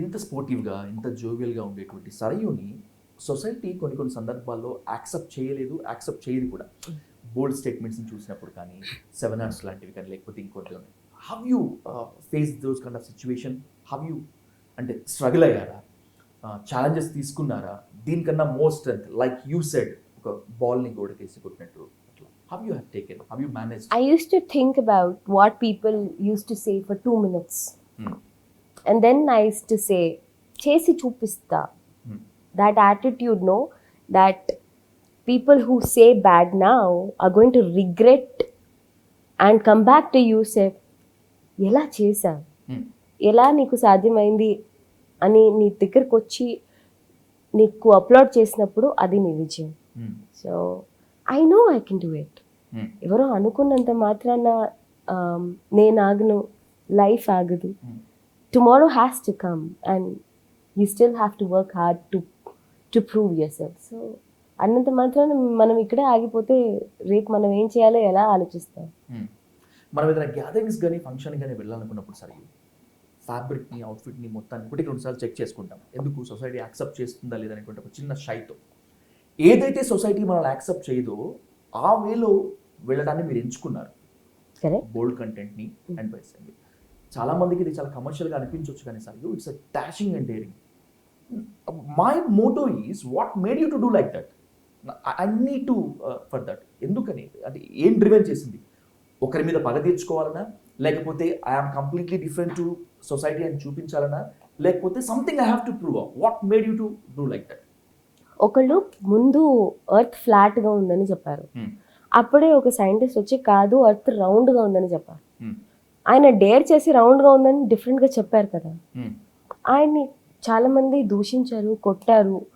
ఇంత స్పోర్టివ్గా ఇంత జోవియల్గా ఉండేటువంటి సరయుని సొసైటీ కొన్ని కొన్ని సందర్భాల్లో యాక్సెప్ట్ చేయలేదు యాక్సెప్ట్ చేయదు కూడా. బోల్డ్ స్టేట్మెంట్స్ని చూసినప్పుడు కానీ సెమినార్స్ లాంటివి కానీ లేకపోతే ఇంకోటి have you face those kind of situation? Have you అంటే స్ట్రగుల్ అయ్యారా? ఛాలెంజెస్ తీసుకున్నారా? దీనికన్నా most strength like you said ఒక బాల్ని గోడకేసి కొట్టినట్టు అట్లా. Have you have taken have you manage I used to think about what people used to say for two minutes. And then I is to say చేసి చూపిస్తా. That attitude no that people who say bad నా are going to regret and come back to you safe ఎలా చేసా hmm. ఎలా నీకు సాధ్యమైంది? అని నీ దగ్గరకు వచ్చి నీకు అప్లోడ్ చేసినప్పుడు అది నీ విజయం. So I know I can do it ఎవరో అనుకున్నంత మాత్రాన నేను ఆగను లైఫ్ ఆగదు. Hmm. Tomorrow has to come and you still have to work hard to to prove yourself so అన్నంత మాత్రాన మనం ఇక్కడే ఆగిపోతే రేపు మనం ఏం చేయాలో ఎలా ఆలోచిస్తాం? మనం ఏదైనా గ్యాదరింగ్స్ కానీ ఫంక్షన్ కానీ వెళ్ళాలనుకున్నప్పుడు సరే ఫ్యాబ్రిక్ని అవుట్ఫిట్ని మొత్తాన్ని ఒకటి రెండుసార్లు చెక్ చేసుకుంటాం. ఎందుకు సొసైటీ యాక్సెప్ట్ చేస్తుందా లేదనేటువంటి ఒక చిన్న షైతో. ఏదైతే సొసైటీ మనల్ని యాక్సెప్ట్ చేయదో ఆ వేలో వెళ్ళడాన్ని మీరు ఎంచుకున్నారు. బోల్డ్ కంటెంట్ని అండ్ వైస్ అండి చాలా మందికి ఇది చాలా కమర్షియల్గా అనిపించవచ్చు కానీ sir it's a dashing and daring my motto is what made you to do like that I need to for that ఎందుకని? అంటే ఏం డ్రివెన్ చేసింది? ఒకరి మీద పగ తీర్చుకోవాలనా? లేకపోతే I'm completely different to society అని చూపించాలనా? లేకపోతే something I have to prove what made you to do like that ఒకళ్ళు ముందు ఎర్త్ ఫ్లాట్గా ఉందని చెప్పారు. అప్పుడే ఒక సైంటిస్ట్ వచ్చి కాదు ఎర్త్ రౌండ్గా ఉందని చెప్పారు. ఆయన డేర్ చేసి రౌండ్గా ఉందని డిఫరెంట్గా చెప్పారు కదా. ఆయన్ని చాలా మంది దూషించారు కొట్టారు.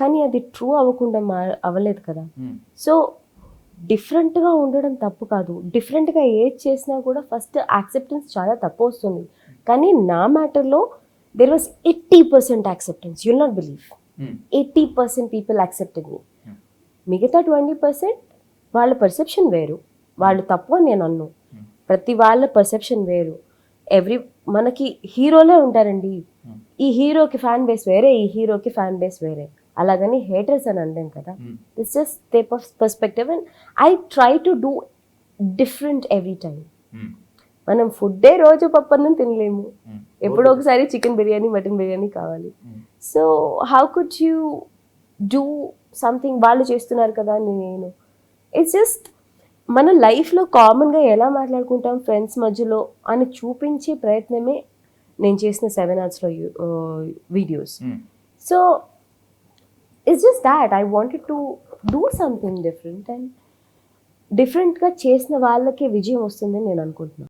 కానీ అది ట్రూ అవ్వకుండా మా అవ్వలేదు కదా. సో డిఫరెంట్గా ఉండడం తప్పు కాదు. డిఫరెంట్గా ఏది చేసినా కూడా ఫస్ట్ యాక్సెప్టెన్స్ చాలా తక్కువ వస్తుంది. కానీ నా మ్యాటర్లో there was eighty percent acceptance you'll not believe eighty percent people accepted me. మిగతా ట్వంటీ పర్సెంట్ వాళ్ళ పర్సెప్షన్ వేరు. వాళ్ళు తప్పు అని నేను అన్ను. Hmm. ప్రతి వాళ్ళ పర్సెప్షన్ వేరు. ఎవ్రీ మనకి హీరోలే ఉంటారండి. Hmm. ఈ హీరోకి ఫ్యాన్ బేస్ వేరే ఈ హీరోకి ఫ్యాన్ బేస్ వేరే. అలాగని హేటర్స్ అని అనలేం కదా. This just type of perspective and I try to do different every time మనం ఫుడ్డే రోజు పప్పన్నం తినలేము. ఎప్పుడో ఒకసారి చికెన్ బిర్యానీ మటన్ బిర్యానీ కావాలి. So how could you do something వాళ్ళు చేస్తున్నారు కదా నేను. ఇట్స్ జస్ట్ మన లైఫ్లో కామన్గా ఎలా మాట్లాడుకుంటాం ఫ్రెండ్స్ మధ్యలో అని చూపించే ప్రయత్నమే నేను చేసిన సెవెన్ అవర్స్లో videos so it's just that I wanted to do something different and డిఫరెంట్గా చేసిన వాళ్ళకే విజయం వస్తుందని నేను అనుకుంటున్నాను